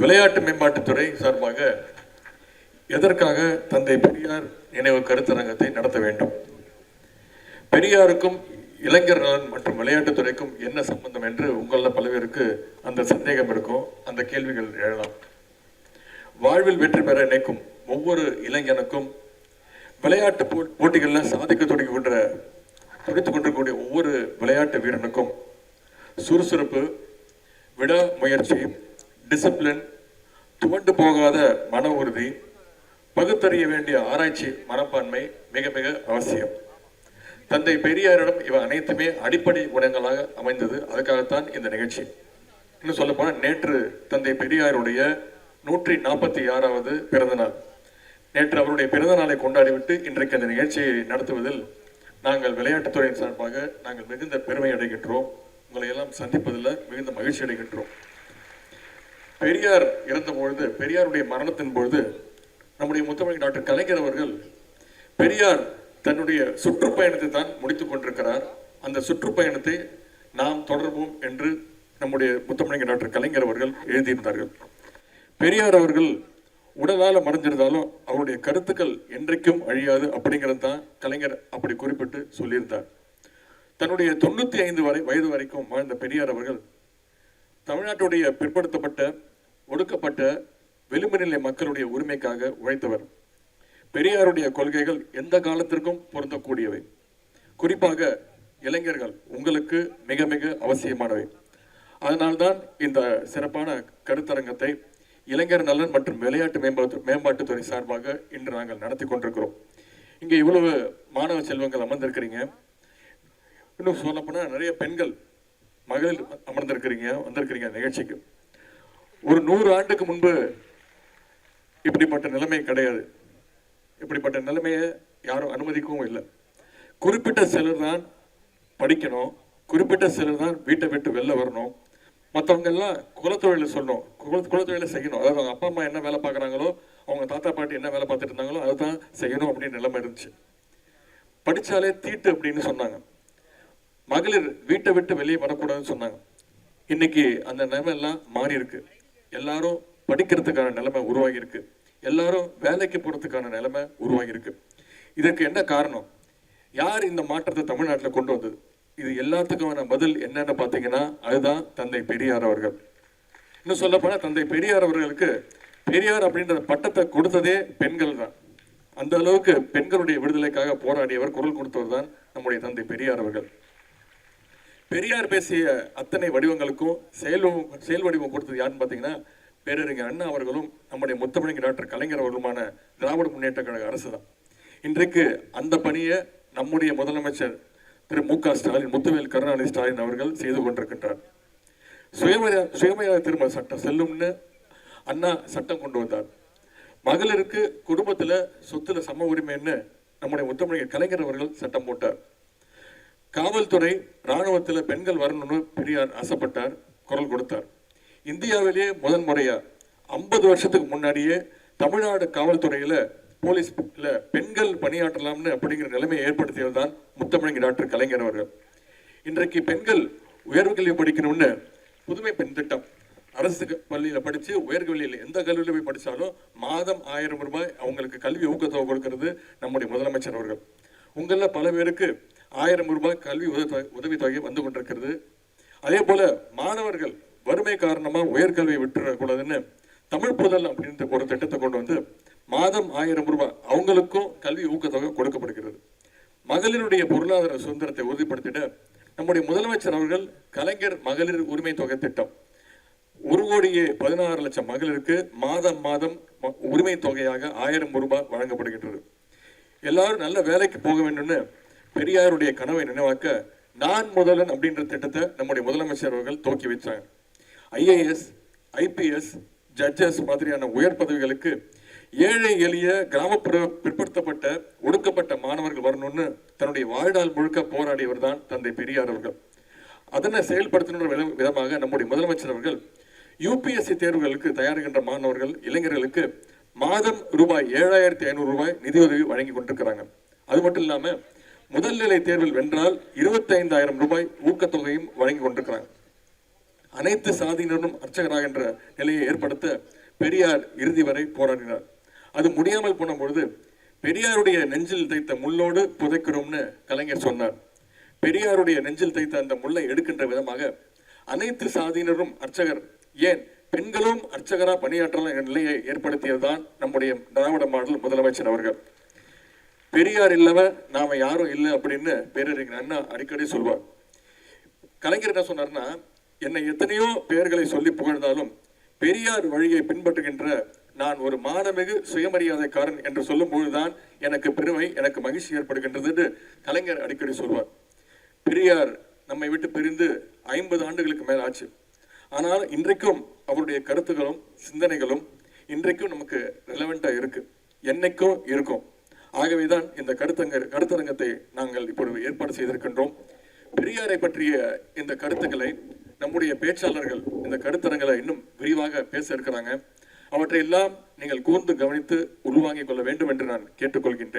விளையாட்டு மேம்பாட்டுத்துறை சார்பாக எதற்காக தந்தை பெரியார் நினைவு கருத்தரங்கத்தை நடத்த வேண்டும்? பெரியாருக்கும் இளைஞர் நலன் மற்றும் விளையாட்டுத்துறைக்கும் என்ன சம்பந்தம் என்று உங்களில் பல பேருக்கு அந்த சந்தேகம் இருக்கும். அந்த கேள்விகள் எழலாம். வாழ்வில் வெற்றி பெற நினைக்கும் ஒவ்வொரு இளைஞனுக்கும் விளையாட்டு போ போட்டிகளில் சாதிக்க தொடங்கிக்கொண்ட துடித்துக் கொண்டிருக்கக்கூடிய ஒவ்வொரு விளையாட்டு வீரனுக்கும் சுறுசுறுப்பு விடாமுயற்சி டிசிப்ளின் துவண்டு போகாத மன உறுதி பகுத்தறிய வேண்டிய ஆராய்ச்சி மனப்பான்மை மிக மிக அவசியம். தந்தை பெரியாரிடம் இவை அனைத்துமே அடிப்படை குணங்களாக அமைந்தது. அதுக்காகத்தான் இந்த நிகழ்ச்சி. இன்னும் சொல்ல போனால் நேற்று தந்தை பெரியாருடைய நூற்றி நாற்பத்தி ஆறாவது பிறந்தநாள். நேற்று அவருடைய பிறந்த நாளை கொண்டாடிவிட்டு இன்றைக்கு அந்த நிகழ்ச்சியை நடத்துவதில் நாங்கள் விளையாட்டுத்துறையின் சார்பாக நாங்கள் மிகுந்த பெருமை அடைகின்றோம். உங்களை எல்லாம் சந்திப்பதில் மிகுந்த மகிழ்ச்சி அடைகின்றோம். பெரியார் இறந்த பொழுது பெரியாருடைய மரணத்தின் பொழுது நம்முடைய முத்தமிழ் டாக்டர் கலைஞர் அவர்கள் பெரியார் தன்னுடைய சுற்றுப்பயணத்தை தான் முடித்துக் கொண்டிருக்கிறார். அந்த சுற்றுப்பயணத்தை நாம் தொடர்வோம் என்று நம்முடைய முத்தமிழங்க டாக்டர் கலைஞர் அவர்கள் எழுதியிருந்தார்கள். பெரியார் அவர்கள் உடலால் மறைஞ்சிருந்தாலும் அவருடைய கருத்துக்கள் என்றைக்கும் அழியாது அப்படிங்கிறது தான் கலைஞர் அப்படி குறிப்பிட்டு சொல்லியிருந்தார். தன்னுடைய தொண்ணூற்றி ஐந்து வரை வயது வரைக்கும் வாழ்ந்த பெரியார் அவர்கள் தமிழ்நாட்டுடைய பிற்படுத்தப்பட்ட ஒடுக்கப்பட்ட வெளிமநிலை மக்களுடைய உரிமைக்காக உழைத்தவர். பெரியாருடைய கொள்கைகள் எந்த காலத்திற்கும் பொருந்தக்கூடியவை. குறிப்பாக இளைஞர்கள் உங்களுக்கு மிக மிக அவசியமானவை. அதனால்தான் இந்த சிறப்பான கருத்தரங்கத்தை இளைஞர் நலன் மற்றும் விளையாட்டு மேம்பாட்டு மேம்பாட்டுத்துறை சார்பாக இன்று நாங்கள் நடத்தி கொண்டிருக்கிறோம். இங்கே இவ்வளவு மாணவ செல்வங்கள் அமர்ந்திருக்கிறீங்க. இன்னும் சொல்லப்போனால் நிறைய பெண்கள் மகளிர் அமர்ந்திருக்கிறீங்க வந்திருக்கிறீங்க நிகழ்ச்சிக்கு. ஒரு நூறு ஆண்டுக்கு முன்பு இப்படிப்பட்ட நிலைமை கிடையாது. இப்படிப்பட்ட நிலைமையை யாரும் அனுமதிக்கவும் இல்லை. குறிப்பிட்ட சிலர் தான் படிக்கணும் குறிப்பிட்ட சிலர் தான் வீட்டை விட்டு வெளில வரணும். மற்றவங்க எல்லாம் குலத்தொழிலை சொல்லணும் குல குலத்தொழிலை செய்யணும். அதாவது அவங்க அப்பா அம்மா என்ன வேலை பார்க்குறாங்களோ அவங்க தாத்தா பாட்டி என்ன வேலை பார்த்துட்டு இருந்தாங்களோ அதை தான் செய்யணும் அப்படின்னு நிலைமை இருந்துச்சு. படித்தாலே தீட்டு அப்படின்னு சொன்னாங்க. மகளிர் வீட்டை விட்டு வெளியே வரக்கூடாதுன்னு சொன்னாங்க. இன்னைக்கு அந்த நிலைமை எல்லாம் மாறி இருக்கு எல்லாரும் படிக்கிறதுக்கான நிலைமை உருவாகியிருக்கு. எல்லாரும் வேலைக்கு போறதுக்கான நிலைமை உருவாகியிருக்கு. இதற்கு என்ன காரணம்? யார் இந்த மாற்றத்தை தமிழ்நாட்டில் கொண்டு வந்தது? இது எல்லாத்துக்குமான பதில் என்னன்னு பார்த்தீங்கன்னா அதுதான் தந்தை பெரியார் அவர்கள். இன்னும் சொல்ல போனா தந்தை பெரியார் அவர்களுக்கு பெரியார் அப்படின்ற பட்டத்தை கொடுத்ததே பெண்கள் தான் அந்த அளவுக்கு பெண்களுடைய விடுதலைக்காக போராடியவர் குரல் கொடுத்தவர் தான் நம்முடைய தந்தை பெரியார் அவர்கள். பெரியார் பேசிய அத்தனை வடிவங்களுக்கும் செயல் செயல் வடிவம் கொடுத்தது யாருன்னு பார்த்தீங்கன்னா பேரறிஞர் அண்ணா அவர்களும் நம்முடைய முத்தமிழங்க டாக்டர் கலைஞர் அவர்களுமான திராவிட முன்னேற்ற கழக அரசு தான். இன்றைக்கு அந்த பணியை நம்முடைய முதலமைச்சர் திரு மு க ஸ்டாலின் முத்துவேல் கருணாநிதி ஸ்டாலின் அவர்கள் செய்து கொண்டிருக்கின்றார். சுயமரியா சுயமரியாதை திரும்ப சட்டம் செல்லும்னு அண்ணா சட்டம் கொண்டு வந்தார். மகளிருக்கு குடும்பத்தில் சொத்துல சம உரிமைன்னு நம்முடைய முத்தமிழர் கலைஞர் அவர்கள் சட்டம் போட்டார். காவல்துறை ராணுவத்தில் பெண்கள் வரணும்னு பெரியார் ஆசைப்பட்டார் குரல் கொடுத்தார். இந்தியாவிலேயே முதன்முறையாக ஐம்பது வருஷத்துக்கு முன்னாடியே தமிழ்நாடு காவல்துறையில் போலீஸ்ல பெண்கள் பணியாற்றலாம்னு அப்படிங்கிற நிலைமையை ஏற்படுத்தியது தான் முத்தமிழங்க டாக்டர் கலைஞர் அவர்கள். இன்றைக்கு பெண்கள் உயர்கல்வி படிக்கணும்னு புதுமை பெண் திட்டம். அரசு பள்ளியில் படித்து உயர்கல்வியில் எந்த கல்வியில் போய் படித்தாலும் மாதம் ஆயிரம் ரூபாய் அவங்களுக்கு கல்வி ஊக்கத்தொகை கொடுக்கறது நம்முடைய முதலமைச்சர் அவர்கள். உங்களில் பல பேருக்கு ஆயிரம் ரூபாய் கல்வி உதவி உதவித்தொகை வந்து கொண்டிருக்கிறது. அதே போல மாணவர்கள் வறுமை காரணமாக உயர்கல்வியை விட்டுறக்கூடாதுன்னு தமிழ் புதல் அப்படின்ற ஒரு திட்டத்தை கொண்டு வந்து மாதம் ஆயிரம் ரூபாய் அவங்களுக்கும் கல்வி ஊக்கத்தொகை கொடுக்கப்படுகிறது. மகளிருடைய பொருளாதார சுதந்திரத்தை உறுதிப்படுத்திட நம்முடைய முதலமைச்சர் அவர்கள் கலைஞர் மகளிர் உரிமை தொகை திட்டம். ஒரு கோடியே பதினாறு லட்சம் மகளிருக்கு மாதம் மாதம் உரிமை தொகையாக ஆயிரம் ரூபாய் வழங்கப்படுகின்றது. எல்லாரும் நல்ல வேலைக்கு போக வேண்டும்னு பெரியாருடைய கனவை நினைவாக்க நான் முதலன் அப்படின்ற திட்டத்தை நம்முடைய முதலமைச்சர் அவர்கள் துவக்கி வச்சாங்க. ஐஏஎஸ் ஐபிஎஸ் ஜட்ஜஸ் மாதிரியான உயர் பதவிகளுக்கு ஏழை எளிய கிராமப்புற பிற்படுத்தப்பட்ட ஒடுக்கப்பட்ட மாணவர்கள் வரணும்னு தன்னுடைய வாழ்நாள் முழுக்க போராடியவர் தான் தந்தை பெரியார் அவர்கள். அதனை செயல்படுத்தணுன்ற விதமாக நம்முடைய முதலமைச்சர் அவர்கள் யூபிஎஸ்சி தேர்வுகளுக்கு தயாரிக்கின்ற மாணவர்கள் இளைஞர்களுக்கு மாதம் ரூபாய் ஏழாயிரத்தி ஐநூறு ரூபாய் நிதியுதவி வழங்கி கொண்டிருக்கிறாங்க. அது மட்டும் இல்லாமல் முதல் நிலை தேர்வில் வென்றால் இருபத்தைந்தாயிரம் ரூபாய் ஊக்கத்தொகையும் வழங்கி கொண்டிருக்கிறார். அனைத்து சாதியினரும் அர்ச்சகராகின்ற நிலையை ஏற்படுத்த பெரியார் இறுதி வரை போராடினார். அது முடியாமல் போன பொழுது பெரியாருடைய நெஞ்சில் தைத்த முள்ளோடு புதைக்கிறோம்னு கலைஞர் சொன்னார். பெரியாருடைய நெஞ்சில் தைத்த அந்த முல்லை எடுக்கின்ற விதமாக அனைத்து சாதியினரும் அர்ச்சகர் ஏன் பெண்களும் அர்ச்சகரா பணியாற்றலாம் என்ற நிலையை ஏற்படுத்தியதுதான் நம்முடைய திராவிட மாடல் முதலமைச்சர் அவர்கள். பெரியார் இல்லவ நாம யாரும் இல்லை அப்படின்னு பேரறிஞர் அண்ணா அடிக்கடி சொல்வார். கலைஞர் என்ன சொன்னார்னா என்னை எத்தனையோ பெயர்களை சொல்லி புகழ்ந்தாலும் பெரியார் வழியை பின்பற்றுகின்ற நான் ஒரு மானமிகு சுயமரியாதைக்காரன் என்று சொல்லும் பொழுதுதான் எனக்கு பெருமை எனக்கு மகிழ்ச்சி ஏற்படுகின்றது என்று கலைஞர் அடிக்கடி சொல்வார். பெரியார் நம்மை விட்டு பிரிந்து ஐம்பது ஆண்டுகளுக்கு மேல் ஆச்சு. ஆனால் இன்றைக்கும் அவருடைய கருத்துக்களும் சிந்தனைகளும் இன்றைக்கும் நமக்கு ரெலவெண்டா இருக்கு. என்னைக்கும் இருக்கும். ஆகவேதான் இந்த கருத்தங்க கருத்தரங்கத்தை நாங்கள் இப்பொழுது ஏற்பாடு செய்திருக்கின்றோம். பெரியாரை பற்றிய இந்த கருத்துக்களை நம்முடைய பேச்சாளர்கள் இந்த கருத்தரங்களை இன்னும் விரிவாக பேச இருக்கிறாங்க. அவற்றை எல்லாம் நீங்கள் கூர்ந்து கவனித்து உள்வாங்கிக் கொள்ள வேண்டும் என்று நான் கேட்டுக்கொள்கின்றேன்.